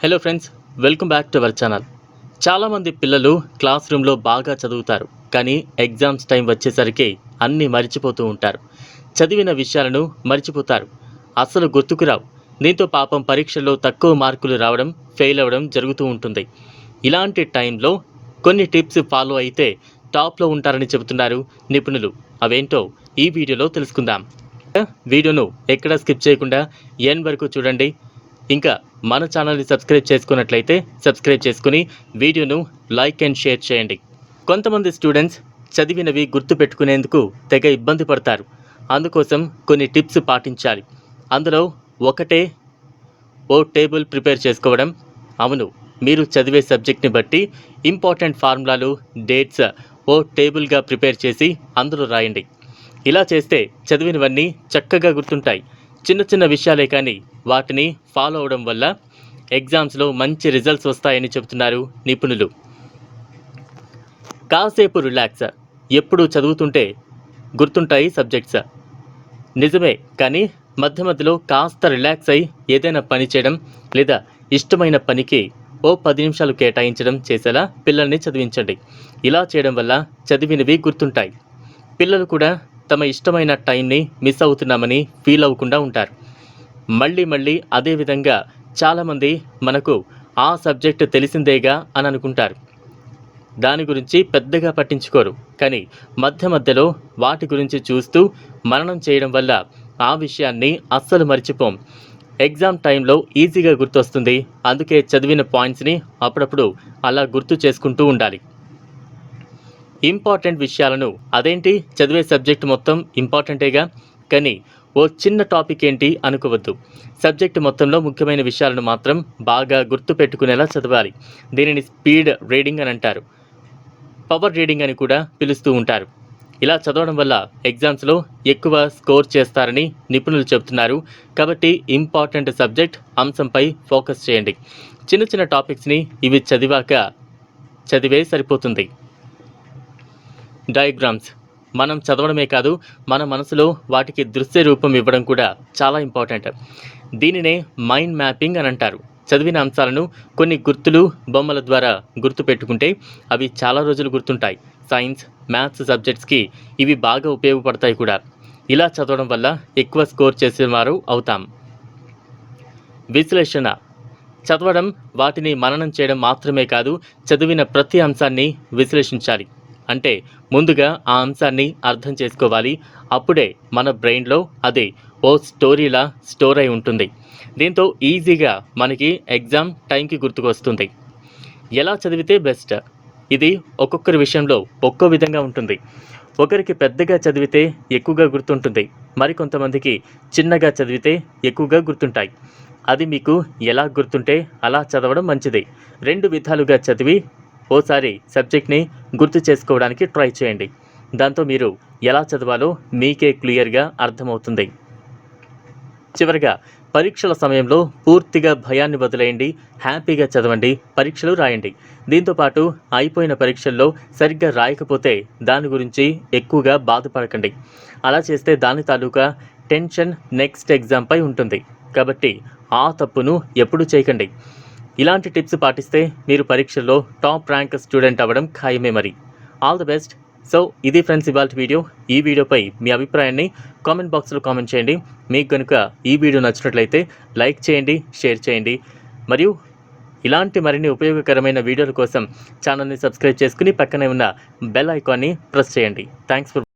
Hello friends welcome back to our channel చాలామంది పిల్లలు class రూమ్లో బాగా చదువుతారు కానీ ఎగ్జామ్స్ టైం వచ్చేసరికి అన్నీ మర్చిపోతూ ఉంటారు. చదివిన విషయాలను మర్చిపోతారు. అస్సలు గుర్తుకురావు దీంతో పాపం పరీక్షల్లో తక్కువ మార్కులు రావడం ఫెయిల్ అవ్వడం జరుగుతూ ఉంటుంది. ఇలాంటి టైంలో కొన్ని టిప్స్ ఫాలో అయితే టాప్లో ఉంటారని చెబుతున్నారు నిపుణులు. అవేంటో ఈ వీడియోలో తెలుసుకుందాం. వీడియోను ఎక్కడ స్కిప్ చేయకుండా ఎన్ వరకు చూడండి. ఇంకా మన ఛానల్ని సబ్స్క్రైబ్ చేసుకున్నట్లయితే సబ్స్క్రైబ్ చేసుకుని వీడియోను లైక్ అండ్ షేర్ చేయండి. కొంతమంది స్టూడెంట్స్ చదివినవి గుర్తుపెట్టుకునేందుకు తెగ ఇబ్బంది పడతారు. అందుకోసం కొన్ని టిప్స్ పాటించాలి. అందులో ఒకటే ఓ టేబుల్ ప్రిపేర్ చేసుకోవడం. అవును మీరు చదివే సబ్జెక్ట్ని బట్టి ఇంపార్టెంట్ ఫార్ములాలు డేట్స్ ఓ టేబుల్గా ప్రిపేర్ చేసి అందులో రాయండి. ఇలా చేస్తే చదివినవన్నీ చక్కగా గుర్తుంటాయి. చిన్న చిన్న విషయాలే కానీ వాటిని ఫాలో అవడం వల్ల ఎగ్జామ్స్లో మంచి రిజల్ట్స్ వస్తాయని చెబుతున్నారు నిపుణులు. కాసేపు రిలాక్స్ ఎప్పుడు చదువుతుంటే గుర్తుంటాయి సబ్జెక్ట్స్ నిజమే కానీ మధ్య మధ్యలో కాస్త రిలాక్స్ అయి ఏదైనా పని చేయడం లేదా ఇష్టమైన పనికి ఓ పది నిమిషాలు కేటాయించడం చేసేలా పిల్లల్ని చదివించండి. ఇలా చేయడం వల్ల చదివినవి గుర్తుంటాయి. పిల్లలు కూడా తమ ఇష్టమైన టైంని మిస్ అవుతున్నామని ఫీల్ అవ్వకుండా ఉంటారు. మళ్ళీ మళ్ళీ అదేవిధంగా చాలామంది మనకు ఆ సబ్జెక్ట్ తెలిసిందేగా అని అనుకుంటారు. దాని గురించి పెద్దగా పట్టించుకోరు. కానీ మధ్య మధ్యలో వాటి గురించి చూస్తూ మరణం చేయడం వల్ల ఆ విషయాన్ని అస్సలు మర్చిపోం. ఎగ్జామ్ టైంలో ఈజీగా గుర్తొస్తుంది. అందుకే చదివిన పాయింట్స్ని అప్పుడప్పుడు అలా గుర్తు చేసుకుంటూ ఉండాలి. ఇంపార్టెంట్ విషయాలను అదేంటి? చదివే సబ్జెక్ట్ మొత్తం ఇంపార్టెంటేగా? కానీ ఓ చిన్న టాపిక్ ఏంటి అనుకోవద్దు. సబ్జెక్ట్ మొత్తంలో ముఖ్యమైన విషయాలను మాత్రం బాగా గుర్తు పెట్టుకునేలా చదవాలి. దీనిని స్పీడ్ రీడింగ్ అని అంటారు. పవర్ రీడింగ్ అని కూడా పిలుస్తూ ఉంటారు. ఇలా చదవడం వల్ల ఎగ్జామ్స్లో ఎక్కువ స్కోర్ చేస్తారని నిపుణులు చెబుతున్నారు. కాబట్టి ఇంపార్టెంట్ సబ్జెక్ట్ అంశంపై ఫోకస్ చేయండి. చిన్న చిన్న టాపిక్స్ని ఇవి చదివాక చదివే సరిపోతుంది. డయాగ్రామ్స్. మనం చదవడమే కాదు మన మనసులో వాటికి దృశ్య రూపం ఇవ్వడం కూడా చాలా ఇంపార్టెంట్. దీనినే మైండ్ మ్యాపింగ్ అని అంటారు. చదివిన అంశాలను కొన్ని గుర్తులు బొమ్మల ద్వారా గుర్తు పెట్టుకుంటే అవి చాలా రోజులు గుర్తుంటాయి. సైన్స్ మ్యాథ్స్ సబ్జెక్ట్స్కి ఇవి బాగా ఉపయోగపడతాయి కూడా. ఇలా చదవడం వల్ల ఎక్కువ స్కోర్ చేసేవారు అవుతాం. విశ్లేషణ. చదవడం వాటిని మననం చేయడం మాత్రమే కాదు చదివిన ప్రతి అంశాన్ని విశ్లేషించాలి. అంటే ముందుగా ఆ అంశాన్ని అర్థం చేసుకోవాలి. అప్పుడే మన బ్రెయిన్లో అది ఓ స్టోరీలా స్టోర్ అయి ఉంటుంది. దీంతో ఈజీగా మనకి ఎగ్జామ్ టైంకి గుర్తుకొస్తుంది. ఎలా చదివితే బెస్ట్? ఇది ఒక్కొక్కరి విషయంలో ఒక్కో విధంగా ఉంటుంది. ఒకరికి పెద్దగా చదివితే ఎక్కువగా గుర్తుంటుంది. మరికొంతమందికి చిన్నగా చదివితే ఎక్కువగా గుర్తుంటాయి. అది మీకు ఎలా గుర్తుంటే అలా చదవడం మంచిది. రెండు విధాలుగా చదివి ఓసారి సబ్జెక్ట్ని గుర్తు చేసుకోవడానికి ట్రై చేయండి. దాంతో మీరు ఎలా చదవాలో మీకే క్లియర్గా అర్థమవుతుంది. చివరిగా పరీక్షల సమయంలో పూర్తిగా భయాన్ని వదిలేయండి హ్యాపీగా చదవండి పరీక్షలు రాయండి. దీంతోపాటు అయిపోయిన పరీక్షల్లో సరిగ్గా రాయకపోతే దాని గురించి ఎక్కువగా బాధపడకండి. అలా చేస్తే దాని తాలూకా టెన్షన్ నెక్స్ట్ ఎగ్జామ్పై ఉంటుంది. కాబట్టి ఆ తప్పును ఎప్పుడూ చేయకండి. ఇలాంటి టిప్స్ పాటిస్తే మీరు పరీక్షల్లో టాప్ ర్యాంక్ స్టూడెంట్ అవ్వడం ఖాయమే మరి. ఆల్ ది బెస్ట్ సో ఇది ఫ్రెండ్స్ ఇవాళ వీడియో. ఈ వీడియోపై మీ అభిప్రాయాన్ని కామెంట్ బాక్స్లో కామెంట్ చేయండి. మీకు కనుక ఈ వీడియో నచ్చినట్లయితే లైక్ చేయండి షేర్ చేయండి. మరియు ఇలాంటి మరిన్ని ఉపయోగకరమైన వీడియోల కోసం ఛానల్ని సబ్స్క్రైబ్ చేసుకుని పక్కనే ఉన్న బెల్ ఐకాన్ని ప్రెస్ చేయండి. Thanks for